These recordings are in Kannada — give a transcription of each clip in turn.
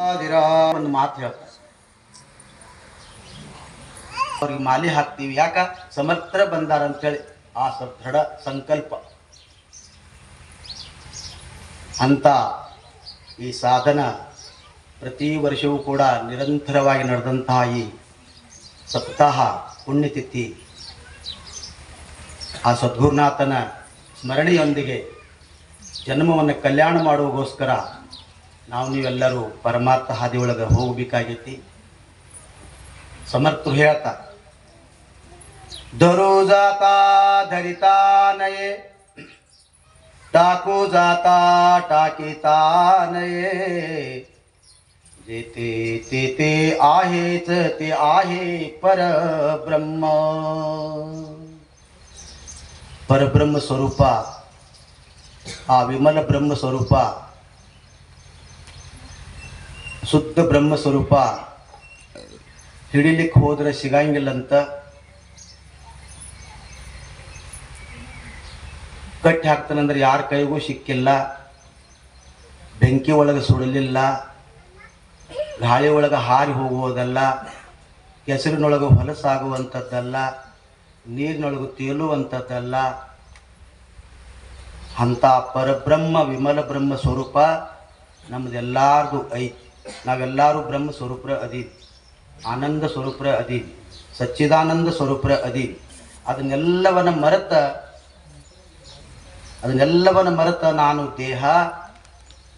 ಒಂದು ಮಾತು ಹೇಳ್ತಾರೆ ಅವ್ರಿಗೆ ಮಾಲಿ ಹಾಕ್ತೀವಿ. ಯಾಕ? ಸಮರ್ಥ ಬಂದಾರ ಅಂತೇಳಿ. ಆ ಸದೃಢ ಸಂಕಲ್ಪ. ಅಂತ ಈ ಸಾಧನ ಪ್ರತಿ ವರ್ಷವೂ ಕೂಡ ನಿರಂತರವಾಗಿ ನಡೆದಂತಹ ಈ ಸಪ್ತಾಹ ಪುಣ್ಯತಿಥಿ, ಆ ಸದ್ಗುರುನಾಥನ ಸ್ಮರಣೆಯೊಂದಿಗೆ ಜನ್ಮವನ್ನು ಕಲ್ಯಾಣ ಮಾಡುವಗೋಸ್ಕರ ನಾವು ನೀವೆಲ್ಲರೂ ಪರಮಾರ್ಥ ಹಾದಿಯೊಳಗೆ ಹೋಗಬೇಕಾಗೈತಿ ಸಮರ್ಥರು ಹೇಳ್ತಾ ಧರು ಜಾತಾ ಧರಿತಾ ನಯೇ टाकू जाता टाकीता नये जेते तेथे आहेच ते आहे परब्रह्म परब्रह्म स्वरूप ಆ ವಿಮಲ ಬ್ರಹ್ಮ ಸ್ವರೂಪ ಶುದ್ಧ ಬ್ರಹ್ಮ ಸ್ವರೂಪ. ಹಿಡಿಲಿಕ್ಕೆ ಹೋದ್ರೆ ಸಿಗಂಗಿಲ್ಲಂತ ಕಟ್ಟಿ ಹಾಕ್ತಾನಂದ್ರೆ ಯಾರ ಕೈಗೂ ಸಿಕ್ಕಿಲ್ಲ. ಬೆಂಕಿ ಒಳಗೆ ಸುಡಲಿಲ್ಲ. ಗಾಳಿ ಒಳಗೆ ಹಾರಿ ಹೋಗುವುದಲ್ಲ. ಕೆಸರಿನೊಳಗೆ ಹೊಲಸಾಗುವಂಥದ್ದಲ್ಲ ನೀರಿನೊಳಗೆ ತೇಲುವಂಥದ್ದಲ್ಲ. ಅಂಥ ಪರಬ್ರಹ್ಮ ವಿಮಲ ಬ್ರಹ್ಮ ಸ್ವರೂಪ ನಮ್ಮದೆಲ್ಲಾರ್ದು ಐತಿ. ನಾವೆಲ್ಲರೂ ಬ್ರಹ್ಮ ಸ್ವರೂಪರ ಅದೀವಿ ಆನಂದ ಸ್ವರೂಪರ ಅದೀವಿ ಸಚ್ಚಿದಾನಂದ ಸ್ವರೂಪರ ಅದೀವಿ ಅದನ್ನೆಲ್ಲವನ್ನ ಮರೆತ ಅದನ್ನೆಲ್ಲವನ್ನ ಮರೆತ ನಾನು ದೇಹ,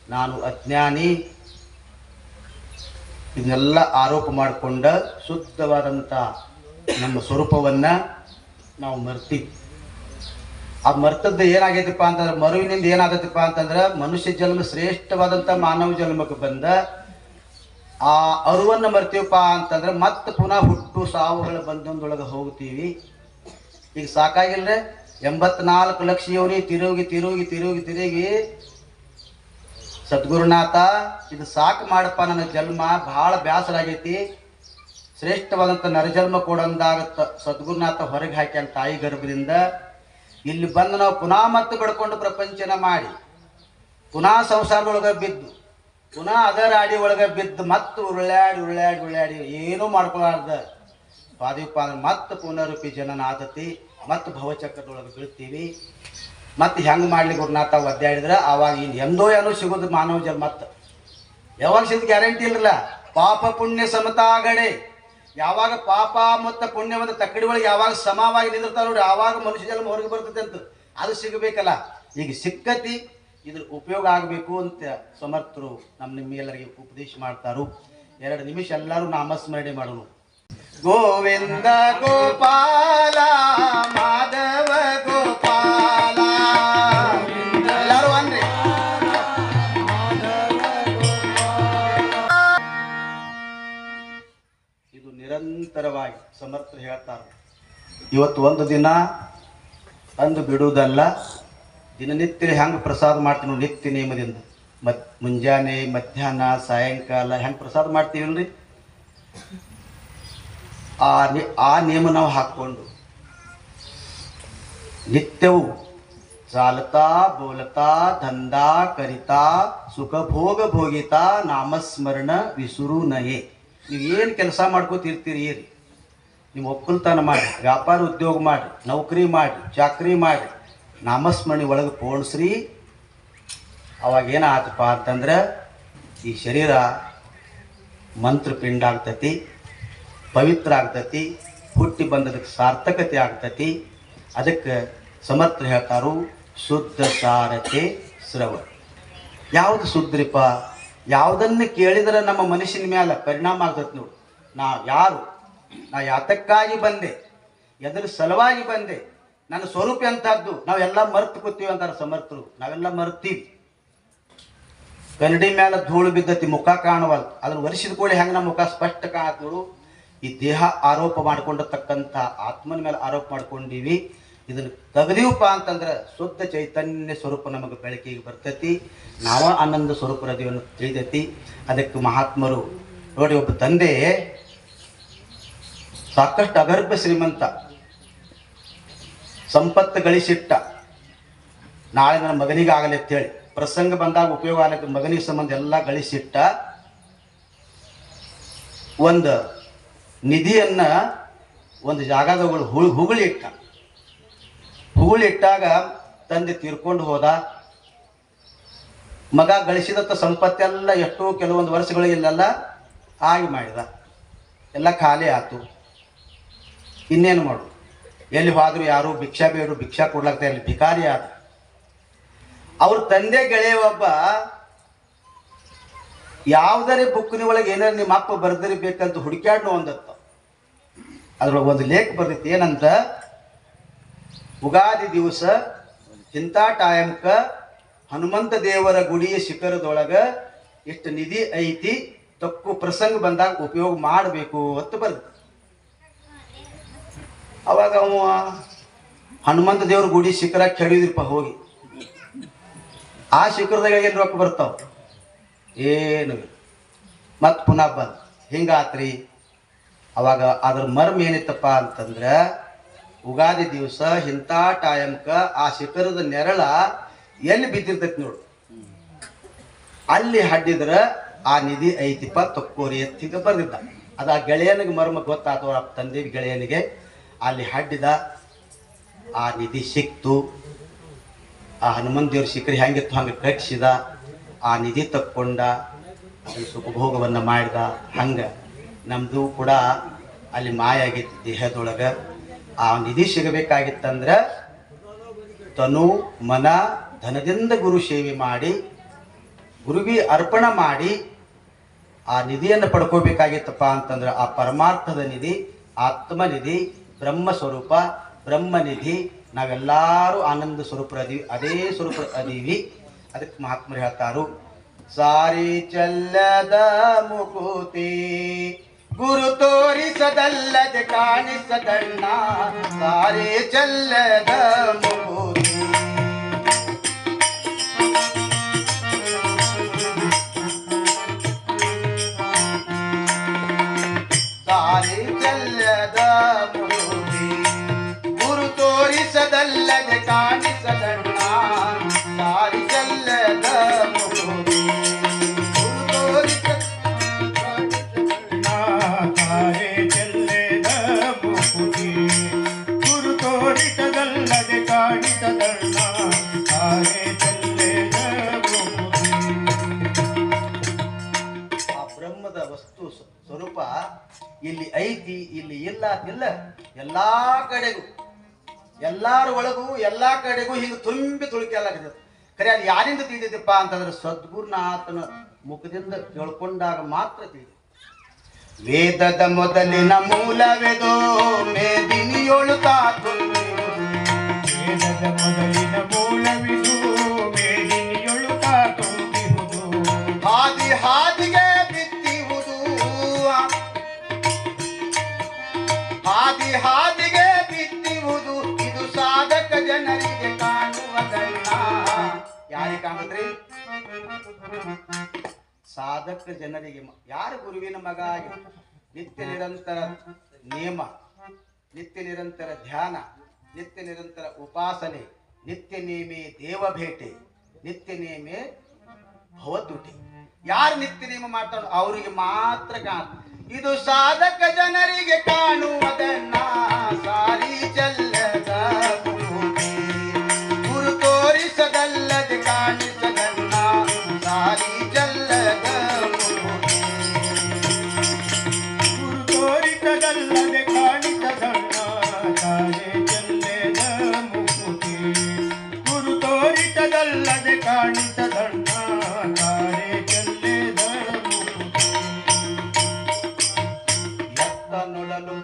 ನಾನು ಅಜ್ಞಾನಿ, ಇದನ್ನೆಲ್ಲ ಆರೋಪ ಮಾಡಿಕೊಂಡ ಶುದ್ಧವಾದಂಥ ನಮ್ಮ ಸ್ವರೂಪವನ್ನು ನಾವು ಮರ್ತೀವಿ. ಆ ಮರ್ತದ್ದು ಏನಾಗೈತಪ್ಪ ಅಂತಂದ್ರೆ, ಮರುವಿನಿಂದ ಏನಾಗತ್ತಪ್ಪ ಅಂತಂದ್ರೆ, ಮನುಷ್ಯ ಜನ್ಮ ಶ್ರೇಷ್ಠವಾದಂಥ ಮಾನವ ಜನ್ಮಕ್ಕೆ ಬಂದ ಆ ಅರುವನ್ನು ಮರ್ತೀವಪ್ಪ ಅಂತಂದ್ರೆ ಮತ್ತೆ ಪುನಃ ಹುಟ್ಟು ಸಾವುಗಳ ಬಂಧನದೊಳಗೆ ಹೋಗ್ತೀವಿ. ಈಗ ಸಾಕಾಗಿಲ್ರೆ? ಎಂಬತ್ನಾಲ್ಕು ಲಕ್ಷ ಯೋನಿ ತಿರುಗಿ ತಿರುಗಿ ತಿರುಗಿ ತಿರುಗಿ, ಸದ್ಗುರುನಾಥ, ಇದು ಸಾಕು ಮಾಡಪ್ಪ ನನ್ನ ಜನ್ಮ ಬಹಳ ಬೇಸರ ಆಗೈತಿ. ಶ್ರೇಷ್ಠವಾದಂಥ ನರಜನ್ಮ ಕೊಡಂದಾಗತ್ತ ಸದ್ಗುರುನಾಥ ಹೊರಗೆ ಹಾಕ್ಯಾನ ತಾಯಿ ಗರ್ಭದಿಂದ. ಇಲ್ಲಿ ಬಂದು ನಾವು ಪುನಃ ಮತ್ತೆ ಪಡ್ಕೊಂಡು ಪ್ರಪಂಚನ ಮಾಡಿ, ಪುನಃ ಸಂಸಾರದೊಳಗೆ ಬಿದ್ದು ಪುನಃ ಅದರ ಅಡಿ ಒಳಗೆ ಬಿದ್ದು ಮತ್ತೆ ಉರುಳ್ಯಾಡಿ ಉರುಳ್ಯಾಡಿ ಉರುಳ್ಯಾಡಿ ಏನೂ ಮಾಡ್ಕೊಳಾರ್ದ. ಪಾದೀಪ ಅಂದ್ರೆ ಮತ್ತೆ ಪುನರುಪಿ ಜನನ ಆತತಿ ಮತ್ತೆ ಭವಚಕ್ರದೊಳಗೆ ಬೀಳ್ತೀವಿ. ಮತ್ತೆ ಹೆಂಗೆ ಮಾಡ್ಲಿ ಗುರುನಾಥ ಒದ್ದಾಡಿದ್ರೆ ಆವಾಗ ಇನ್ನು ಎಂದೋ ಏನೋ ಸಿಗೋದು ಮಾನವ ಜನ ಮತ್ತೆ. ಯಾವಾಗ ಸಿದ್ಧ ಗ್ಯಾರಂಟಿ ಇಲ್ಲಲ್ಲ ಪಾಪ ಪುಣ್ಯ ಸಮತಾಗಡೆ ಯಾವಾಗ ಪಾಪ ಮತ್ತು ಪುಣ್ಯ ಮತ್ತು ತಕ್ಕಡಿ ಒಳಗೆ ಯಾವಾಗ ಸಮವಾಗಿ ನಿಂದಿರ್ತಾವ ನೋಡಿ ಆವಾಗ ಮನುಷ್ಯ ಜನ್ಮ ಹೊರಗೆ ಬರ್ತದೆ ಅಂತ. ಅದು ಸಿಗಬೇಕಲ್ಲ. ಈಗ ಸಿಕ್ಕತಿ ಇದ್ರ ಉಪಯೋಗ ಆಗಬೇಕು ಅಂತ ಸಮರ್ಥರು ನಮ್ಮ ಎಲ್ಲರಿಗೆ ಉಪದೇಶ ಮಾಡ್ತಾರು. ಎರಡು ನಿಮಿಷ ಎಲ್ಲರೂ ನಾಮಸ್ಮರಣೆ ಮಾಡೋಣ. ಗೋವಿಂದ ಗೋಪಾಲ, ಮಾಧವ ಗೋಪಾಲ. ಎಲ್ಲರೂ ಅಂದ್ರೆ ಇದು ನಿರಂತರವಾಗಿ ಸಮರ್ಥರು ಹೇಳ್ತಾರೆ. ಇವತ್ತು ಒಂದು ದಿನ ಅಂದು ಬಿಡುವುದಲ್ಲ ದಿನನಿತ್ಯ ಹೆಂಗೆ ಪ್ರಸಾದ ಮಾಡ್ತೀವಿ ನಿತ್ಯ ನಿಯಮದಿಂದ ಮತ್ ಮುಂಜಾನೆ, ಮಧ್ಯಾಹ್ನ, ಸಾಯಂಕಾಲ ಹೆಂಗೆ ಪ್ರಸಾದ ಮಾಡ್ತೀವಲ್ರಿ ಆ ಆ ನಿಯಮ ನಾವು ಹಾಕ್ಕೊಂಡು ನಿತ್ಯವು ಚಾಲತಾ ಬೋಲತಾ ಧಂದಾ ಕರಿತಾ, ಸುಖ ಭೋಗ ಭೋಗಿತಾ, ನಾಮಸ್ಮರಣ, ವಿಸುರು, ನಯೆ. ನೀವು ಏನು ಕೆಲಸ ಮಾಡ್ಕೋತಿರ್ತೀರಿ ಏರಿ? ನೀವು ಒಕ್ಕಲ್ತನ ಮಾಡಿ, ವ್ಯಾಪಾರ ಉದ್ಯೋಗ ಮಾಡಿ, ನೌಕರಿ ಮಾಡಿ, ಚಾಕ್ರಿ ಮಾಡಿ ನಾಮಸ್ಮರಣೆ ಒಳಗೆ ಪೋಣಿಸ್ರಿ. ಅವಾಗ ಏನಾತಪ್ಪ ಅಂತಂದ್ರೆ, ಈ ಶರೀರ ಮಂತ್ರಪಿಂಡ ಆಗ್ತತಿ, ಪವಿತ್ರ ಆಗ್ತತಿ, ಹುಟ್ಟಿ ಬಂದದಕ್ಕೆ ಸಾರ್ಥಕತೆ ಆಗ್ತತಿ. ಅದಕ್ಕೆ ಸಮರ್ಥ ಹೇಳ್ತಾರು, ಶುದ್ಧ ಸಾರತೆ ಸ್ರವ ಯಾವುದು ಶುದ್ಧರಿಪ ಯಾವುದನ್ನು ಕೇಳಿದರೆ ನಮ್ಮ ಮನುಷ್ಯನ ಮೇಲೆ ಪರಿಣಾಮ ಆಗ್ತದೆ ನೋಡಿ. ನಾ ಯಾರು? ನಾ ಯಾತಕ್ಕಾಗಿ ಬಂದೆ? ಎದುರು ಸಲುವಾಗಿ ಬಂದೆ? ನನ್ನ ಸ್ವರೂಪ ಎಂಥದ್ದು ನಾವೆಲ್ಲ ಮರ್ತು ಕೂತೀವಿ ಅಂತಾರೆ ಸಮರ್ಥರು. ನಾವೆಲ್ಲ ಮರ್ತೀವಿ. ಕನ್ನಡಿ ಮೇಲೆ ಧೂಳು ಬಿದ್ದತಿ, ಮುಖ ಕಾಣವಲ್ ಅದ್ರ ವರ್ಷದ ಕೂಡ ಹೆಂಗೆ ನಮ್ಮ ಮುಖ ಸ್ಪಷ್ಟ ಕಾಣತ್ತು ಈ ದೇಹ ಆರೋಪ ಮಾಡ್ಕೊಂಡಿರ್ತಕ್ಕಂಥ ಆತ್ಮನ ಮೇಲೆ ಆರೋಪ ಮಾಡ್ಕೊಂಡಿವಿ. ಇದನ್ನು ತಗದೀವಪ್ಪ ಅಂತಂದ್ರೆ ಶುದ್ಧ ಚೈತನ್ಯ ಸ್ವರೂಪ ನಮಗೆ ಬೆಳಕಿಗೆ ಬರ್ತೈತಿ. ನಾವ ಆನಂದ ಸ್ವರೂಪ ಅನ್ನೋದು ತಿಳಿದೈತಿ ಅದಕ್ಕೆ ಮಹಾತ್ಮರು, ನೋಡಿ ಒಬ್ಬ ತಂದೆ ಸಾಕಷ್ಟು ಅಗರ್ಭ ಶ್ರೀಮಂತ. ಸಂಪತ್ತು ಗಳಿಸಿಟ್ಟ ನಾಳೆ ನನ್ನ ಮಗನಿಗಾಗಲಿ ಅಂತೇಳಿ, ಪ್ರಸಂಗ ಬಂದಾಗ ಉಪಯೋಗ ಆಗಲಿಕ್ಕೆ ಮಗನಿಗೆ ಸಂಬಂಧ ಎಲ್ಲ ಗಳಿಸಿಟ್ಟ ಒಂದು ನಿಧಿಯನ್ನ ಒಂದು ಜಾಗದಗಳು ಹುಳು ಹುಗುಳಿ ಇಟ್ಟ ಹುಗುಳಿ ಇಟ್ಟಾಗ ತಂದೆ ತೀರ್ಕೊಂಡು ಹೋದ. ಮಗ ಗಳಿಸಿದಂಥ ಸಂಪತ್ತೆಲ್ಲ ಎಷ್ಟೋ ಕೆಲವೊಂದು ವರ್ಷಗಳಿಗೆಲ್ಲ ಆಗಿ ಮಾಡಿದ. ಎಲ್ಲ ಖಾಲಿ ಆಯ್ತು ಇನ್ನೇನು ಮಾಡು ಎಲ್ಲಿ ಹೋದ್ರು ಯಾರು ಭಿಕ್ಷಾ ಬೇರು, ಭಿಕ್ಷಾ ಕೊಡ್ಲಾಗ್ತಾ ಇಲ್ಲಿ ಭಿಕಾರಿ ಆದ. ಅವ್ರ ತಂದೆ ಗೆಳೆಯ ಒಬ್ಬ, ಯಾವ್ದಾರೆ ಬುಕ್ಕಿನ ಒಳಗೆ ಏನಾರು ನಿಮ್ಮ ಅಪ್ಪ ಬರ್ದಿರ್ಬೇಕಂತ ಹುಡುಕ್ಯಾಡ್ನು ಒಂದತ್ತ. ಅದ್ರೊಳಗೆ ಒಂದು ಲೇಖ ಬರ್ತೈತಿ, ಏನಂತ? ಉಗಾದಿ ದಿವಸ ಇಂಥ ಟೈಮ್ಕ ಹನುಮಂತ ದೇವರ ಗುಡಿಯ ಶಿಖರದೊಳಗ ಎಷ್ಟು ನಿಧಿ ಐತಿ, ತಕ್ಕು ಪ್ರಸಂಗ ಬಂದಾಗ ಉಪಯೋಗ ಮಾಡಬೇಕು ಅಂತ ಬರ್ದ ಅವಾಗ ಅವ ಹನುಮಂತ ದೇವ್ರ ಗುಡಿ ಶಿಖರ ಕೆಡಿದ್ರಪ್ಪ ಹೋಗಿ. ಆ ಶಿಖರದಾಗ ಏನು ರೊಕ್ಕ ಬರ್ತಾವ? ಏನು ಮತ್ತೆ ಪುನಃ ಬಂದು. ಹಿಂಗಾತ್ರಿ? ಅವಾಗ ಅದ್ರ ಮರ್ಮ ಏನಿತ್ತಪ್ಪ ಅಂತಂದ್ರೆ ಉಗಾದಿ ದಿವಸ ಇಂಥ ಟೈಮ್ಕ ಆ ಶಿಖರದ ನೆರಳ ಎಲ್ಲಿ ಬಿದ್ದಿರ್ತೈತಿ ನೋಡು. ಅಲ್ಲಿ ಹಡ್ಡಿದ್ರ ಆ ನಿಧಿ ಐತಿಪ್ಪ ತಕ್ಕೋರಿ ಅಂತ ಬರ್ದಿದ್ದ. ಅದು ಆ ಗೆಳೆಯನಿಗೆ ಮರ್ಮ ಗೊತ್ತಾತು ಅವ್ರ ತಂದೆ ಗೆಳೆಯನಿಗೆ. ಅಲ್ಲಿ ಹಡ್ಡಿದ ಆ ನಿಧಿ ಸಿಕ್ತು. ಆ ಹನುಮಂತ ದೇವ್ರ ಸಿಕ್ಕರೆ ಹೆಂಗಿತ್ತು? ಹಂಗೆ ಕಟ್ಟಿಸಿದ. ಆ ನಿಧಿ ತಕ್ಕೊಂಡ ಸುಖಭೋಗವನ್ನು ಮಾಡಿದ. ಹಂಗೆ ನಮ್ಮದು ಕೂಡ ಅಲ್ಲಿ ಮಾಯ ಆಗೈತಿ ದೇಹದೊಳಗೆ. ಆ ನಿಧಿ ಸಿಗಬೇಕಾಗಿತ್ತಂದ್ರೆ ತನು ಮನ ಧನದಿಂದ ಗುರು ಸೇವೆ ಮಾಡಿ ಗುರುವಿ ಅರ್ಪಣ ಮಾಡಿ ಆ ನಿಧಿಯನ್ನು ಪಡ್ಕೋಬೇಕಾಗಿತ್ತಪ್ಪ ಅಂತಂದ್ರೆ ಆ ಪರಮಾರ್ಥದ ನಿಧಿ ಆತ್ಮನಿಧಿ ಬ್ರಹ್ಮ ಸ್ವರೂಪ ಬ್ರಹ್ಮನಿಧಿ ನಾವೆಲ್ಲರೂ ಆನಂದ ಸ್ವರೂಪ ಅದೀವಿ ಅದೇ ಸ್ವರೂಪ ಅದೀವಿ ಅದಕ್ಕೆ ಮಹಾತ್ಮರು ಹೇಳ್ತಾರು, ಸಾರಿ ಚಲ್ಲದ ಮುಕುತಿ, ಗುರು ತೋರಿಸದಲ್ಲದೆ ಕಾಣಿಸದಣ್ಣ. ಸಾರಿ ಚಲ್ಲದ ಮುಕುತಿ ಇಲ್ಲ ಎಲ್ಲಾ ಕಡೆಗೂ, ಎಲ್ಲಾರ ಒಳಗೂ, ಎಲ್ಲಾ ಕಡೆಗೂ ಹಿಂಗೆ ತುಂಬಿ ತುಳುಕಲಾಗಿದೆ ಖರೆ, ಅದು ಯಾರಿಂದ ತಿಳಿದಿದ್ದಪ್ಪ ಅಂತಂದ್ರೆ ಸದ್ಗುರುನಾಥನ ಮುಖದಿಂದ ಕೇಳ್ಕೊಂಡಾಗ ಮಾತ್ರ ತಿಳಿದಿದೆ. ವೇದದ ಮೊದಲಿನ ಮೂಲವೆದೋ ಮೇದಿನಿಯೊಳು ತಾತು ವೇದದ ಮೊದಲಿನ ಮೂಲವಿದು ಹಾದಿಗೆ ಇದು ಸಾಧಕ ಜನರಿಗೆ ಕಾಣುವುದಲ್ಲ ಯಾರಿಗೆ ಸಾಧಕ ಜನರಿಗೆ ಯಾರು ಗುರುವಿನ ಮಗ? ನಿತ್ಯ ನಿರಂತರ ನಿಯಮ, ನಿತ್ಯ ನಿರಂತರ ಧ್ಯಾನ, ನಿತ್ಯ ನಿರಂತರ ಉಪಾಸನೆ, ನಿತ್ಯ ನೇಮೆ ದೇವ ಭೇಟೆ, ನಿತ್ಯ ನೇಮೆ ಭವದುಟಿ ಯಾರು ನಿತ್ಯ ನೇಮ ಮಾಡ್ತಾರೋ, ಅವರಿಗೆ ಮಾತ್ರ ಕಾಣ ಇದು ಸಾಧಕ ಜನರಿಗೆ ಕಾಣುವುದನ್ನ ಸಾರಿ ಚಲ್ಲದ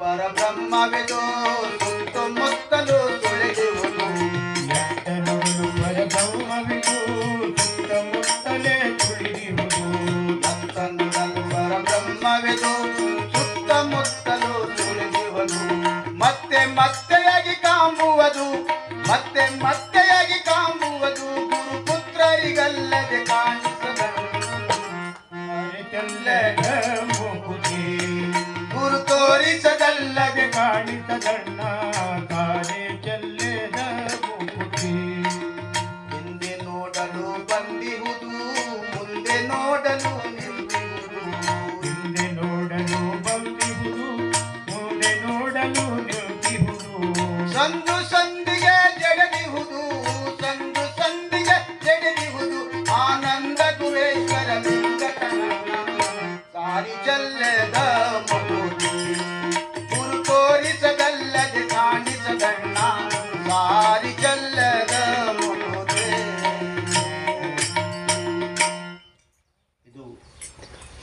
ನುಳಲು ಪರ ಬ್ರಹ್ಮವೆದು ಸುತ್ತಮುತ್ತಲು ಸುಳಿಯುವುದು ಎತ್ತನೊಡಲು ಪರಬ್ರಹ್ಮವಿದು ಸುತ್ತಮುತ್ತಲೇ ತುಳಿಯುವುದು ಎತ್ತ ನುಳಲು ಪರ ಬ್ರಹ್ಮವೆದು ಸುತ್ತಮುತ್ತಲು ಸುಳಿಯುವುದು ಮತ್ತೆ ಮತ್ತೆಯಾಗಿ ಕಾಂಬುವುದು ಮತ್ತೆ ಮತ್ತೆಯಾಗಿ ಕಾಂಬುವುದು. ಗುರುಪುತ್ರರಿಗಲ್ಲದೆ ಚೆಲ್ಲೆದ ಮುಕುತಿ ಗುರು ತೋರಿಸದಲ್ಲದೆ ಕಾಣಿಸದಣ್ಣ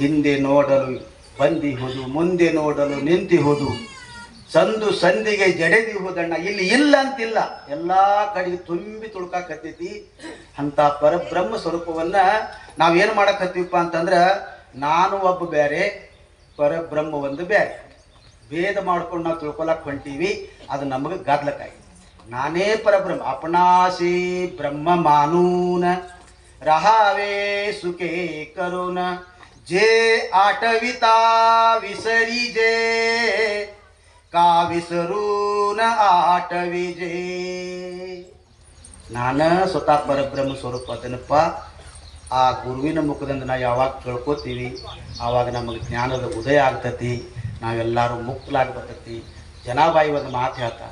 ಹಿಂದೆ ನೋಡಲು ಬಂದಿಹುದು ಮುಂದೆ ನೋಡಲು ನಿಂತಿಹುದು ಸಂದು ಸಂದಿಗೆ ಜಡೆದಿಹುದಣ್ಣ ಇಲ್ಲಿ ಇಲ್ಲ ಅಂತಿಲ್ಲ. ಎಲ್ಲಾ ಕಡೆಗೆ ತುಂಬಿ ತುಳ್ಕಾಕತ್ತೈತಿ. ಅಂತ ಪರಬ್ರಹ್ಮ ಸ್ವರೂಪವನ್ನ ನಾವೇನು ಮಾಡಕತ್ತೀವಪ್ಪ ಅಂತಂದ್ರೆ, ನಾನು ಒಬ್ಬ ಬೇರೆ ಪರಬ್ರಹ್ಮ ಒಂದು ಬೇರೆ ಭೇದ ಮಾಡ್ಕೊಂಡು ನಾವು ತಿಳ್ಕೊಳಕ್ ಹೊಂಟೀವಿ. ಅದು ನಮಗೆ ಗದ್ಲಕ್ಕಾಗಿ ನಾನೇ ಪರಬ್ರಹ್ಮ. ಅಪನಾಸಿ ಬ್ರಹ್ಮ ಮಾನೂನ. ರಹಾವೇ ಸುಖೇ ಕರುಣ. जे आठविता विसरी जे का विसरून आठविजे ನಾನ ಸ್ವತಃ ಪರಬ್ರಹ್ಮ ಸ್ವರೂಪ ಅದನಪ್ಪ ಆ ಗುರುವಿನ ಮುಖದಿಂದ ನಾವು ಯಾವಾಗ ತಿಳ್ಕೊತೀವಿ ಆವಾಗ ನಮಗೆ ಜ್ಞಾನದ ಉದಯ ಆಗ್ತತಿ ನಾವೆಲ್ಲರೂ ಮುಕ್ತಲಾಗಿ ಬರ್ತೈತಿ ಜನಾಬಾಯಿ ಒಂದು ಮಾತು ಹೇಳ್ತಾ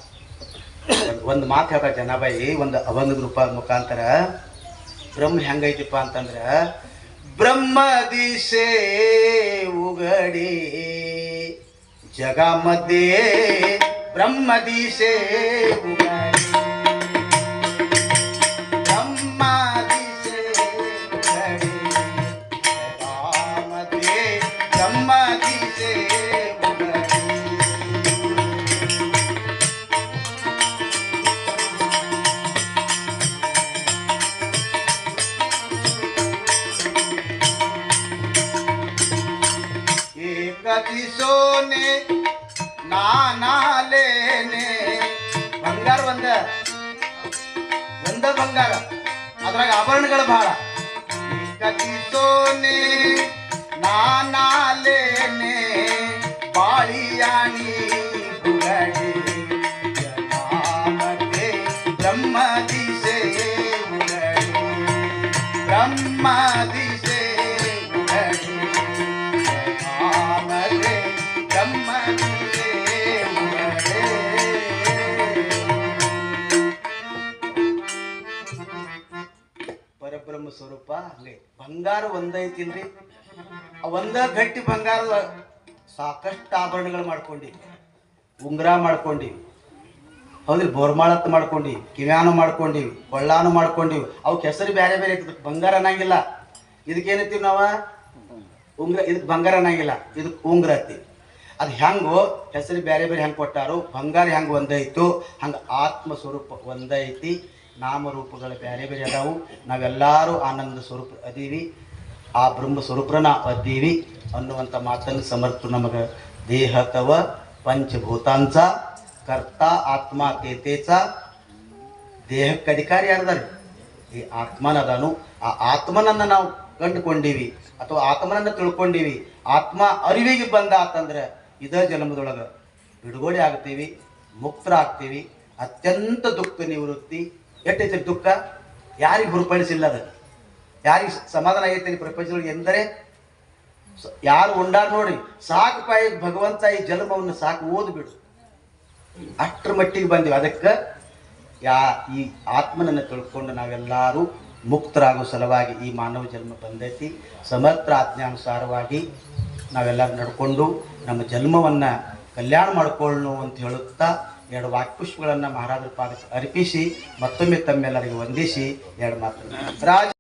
ಒಂದು ಮಾತು ಹೇಳ್ತಾ ಜನಾಬಾಯಿ ಒಂದು ಅಭಂಗದ ರೂಪ ಮುಖಾಂತರ ಬ್ರಹ್ಮ ಹೆಂಗೈತಿಪ್ಪ ಅಂತಂದ್ರೆ ब्रह्मदिसे उघडे. जगामध्ये ब्रह्मदिसे उघडे. एक ದಿಸೋನೆ ನಾನಾಲೇನೆ ಬಂಗಾರ ಒಂದ ಒಂದ ಬಂಗಾರ ಅದ್ರಾಗ ಆಭರಣಗಳು ಬಹಳ ಏಕ ದಿಸೋನೆ ನಾನಾಲೇನೆ ಬಾಳಿಯಾಣಿ ಬುಗಡಿ ಜನಾಮತೆ ಬ್ರಹ್ಮ ದಿಸೆ ಉಗಡಿ ಬ್ರಹ್ಮ ದಿಸೆ ಸ್ವರೂಪ ಅಲ್ಲಿ ಬಂಗಾರ ಒಂದೈತಿಲ್ರಿ ಒಂದ ಗಟ್ಟಿ ಬಂಗಾರದ ಸಾಕಷ್ಟು ಆಭರಣಗಳು ಮಾಡ್ಕೊಂಡಿವಿ ಉಂಗುರ ಮಾಡ್ಕೊಂಡಿವಿ ಹೌದ್ರಿ, ಬೋರ್ಮಾಳತ್ ಮಾಡ್ಕೊಂಡಿವಿ ಕಿವ್ಯಾನು ಮಾಡ್ಕೊಂಡಿವಿ ಕೊಳ್ಳಾನು ಮಾಡ್ಕೊಂಡಿವಿ ಅವಕ್ಕೆ ಹೆಸರು ಬೇರೆ ಬೇರೆ ಇರ್ತದೆ, ಬಂಗಾರ ಅನ್ನಂಗಿಲ್ಲ. ಇದಕ್ಕೇನತ್ತೀವಿ ನಾವ? ಉಂಗ್ರ ಇದಕ್ಕೆ ಬಂಗಾರ ಅನ್ನಂಗಿಲ್ಲ. ಇದಕ್ಕೆ ಉಂಗ್ರ ಅತ್ತಿ. ಅದು ಹೆಂಗೋ ಹೆಸರು ಬೇರೆ ಬೇರೆ ಹೆಂಗೆ ಕೊಟ್ಟಾರು, ಬಂಗಾರ ಹೆಂಗೆ ಒಂದೈತು, ಹಂಗೆ ಆತ್ಮ ಸ್ವರೂಪ ಒಂದೈತಿ. ನಾಮರೂಪಗಳು ಬೇರೆ ಬೇರೆ ಅದಾವು. ನಾವೆಲ್ಲರೂ ಆನಂದ ಸ್ವರೂಪ ಅದೀವಿ. ಆ ಬ್ರಹ್ಮ ಸ್ವರೂಪನ ಅದ್ದೀವಿ ಅನ್ನುವಂಥ ಮಾತನ್ನು ಸಮರ್ಥ ನಮಗೆ ದೇಹ ತವ ಪಂಚಭೂತಾಂಚ ಕರ್ತ ಆತ್ಮ ತೇತೇಚ ದೇಹಕ್ಕೆ ಅಧಿಕಾರಿ ಯಾರ್ದಾರೆ? ಈ ಆತ್ಮನದನು. ಆ ಆತ್ಮನನ್ನು ನಾವು ಕಂಡುಕೊಂಡೀವಿ ಅಥವಾ ಆತ್ಮನನ್ನು ತಿಳ್ಕೊಂಡೀವಿ. ಆತ್ಮ ಅರಿವಿಗೆ ಬಂದ ಆತಂದ್ರೆ ಇದೇ ಜನ್ಮದೊಳಗೆ ಬಿಡುಗಡೆ ಆಗ್ತೀವಿ, ಮುಕ್ತರಾಗ್ತೀವಿ. ಅತ್ಯಂತ ದುಃಖ ನಿವೃತ್ತಿ ಎಷ್ಟೈತಿ ದುಃಖ? ಯಾರಿಗೆ ಗುರುಪಡಿಸಿಲ್ಲ ಅದು? ಯಾರಿಗೆ ಸಮಾಧಾನ ಆಗೈತೆ ಪ್ರಪಂಚ ಎಂದರೆ ಯಾರು ಉಂಡಾರ ನೋಡಿ, ಸಾಕು ಪಾಯಿ ಭಗವಂತ ಈ ಜನ್ಮವನ್ನು ಸಾಕು ಓದ್ಬಿಡು ಅಷ್ಟರ ಮಟ್ಟಿಗೆ ಬಂದೀವಿ. ಅದಕ್ಕೆ ಯಾ, ಈ ಆತ್ಮನನ್ನು ತಿಳ್ಕೊಂಡು ನಾವೆಲ್ಲರೂ ಮುಕ್ತರಾಗೋ ಸಲುವಾಗಿ ಈ ಮಾನವ ಜನ್ಮ ಬಂದೈತಿ. ಸಮರ್ಥ ಆಜ್ಞಾನುಸಾರವಾಗಿ ನಾವೆಲ್ಲರೂ ನಡ್ಕೊಂಡು ನಮ್ಮ ಜನ್ಮವನ್ನು ಕಲ್ಯಾಣ ಮಾಡಿಕೊಳ್ಳು ಅಂತ ಹೇಳುತ್ತಾ ಎರಡು ವಾಕ್ಪುಷ್ಪಗಳನ್ನು ಮಹಾರಾಜರ ಪಾದಕ್ಕೆ ಅರ್ಪಿಸಿ ಮತ್ತೊಮ್ಮೆ ತಮ್ಮೆಲ್ಲರಿಗೆ ವಂದಿಸಿ ಎರಡು ಮಾತು ರಾಜ